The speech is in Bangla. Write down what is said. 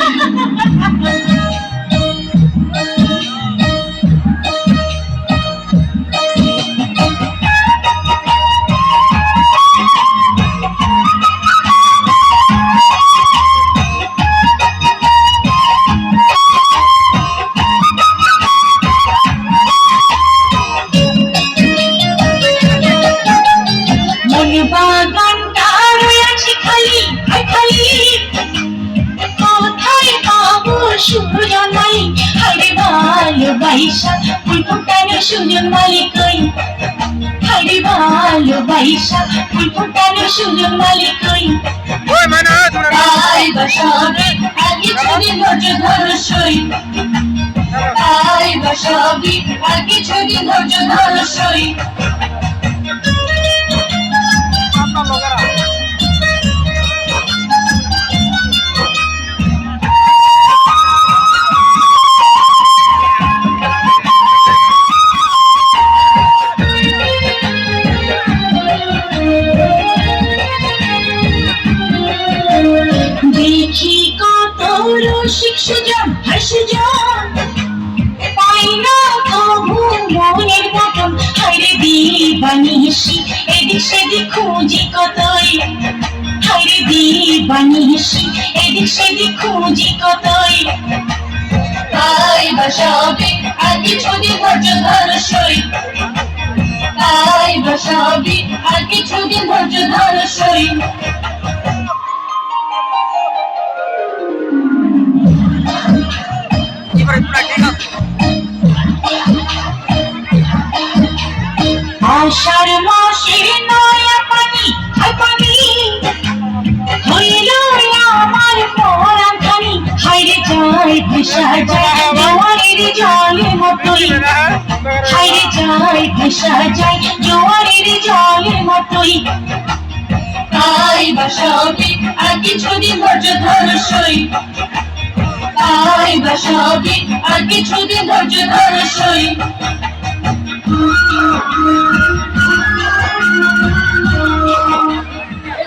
Hahaha. ভালোবাসা। ফুল ফুটানো সুজন মালিক হারে ভালোবাসা। ফুল ফুটানো সুজন মালিক তাই বসাবে আগে ছবি ধৈর্য ধরো সই তাই বসাবে আগে ছবি ধৈর্য ধরো সই সুজন হাসুজন। পাই না তবু মনের মতন হাইরে দিবানিসি এদিক সেদিক খুঁজি কতই। হাইরে দিবানিসি এদিক সেদিক খুঁজি কতই। তাই বসাবে আগে ছবি ধৈর্য ধর সই। তাই বসাবে আগে ছবি ধৈর্য ধর সই। এবারে তোরা ঠিক আছে আষাঢ় মাসের নয়া পানি হাই পানি। হইল আমার পরাণ খানি হাইরে যায় ভেসা যায় জোয়ারের জলের মতোই। হাইরে যায় ভেসা যায় জোয়ারের জলের মতোই। তাই বসাবি আর কিছুদিন ধৈর্য ধর তাই বসাবি আর কিছুদিন ধৈর্য ধরে সই।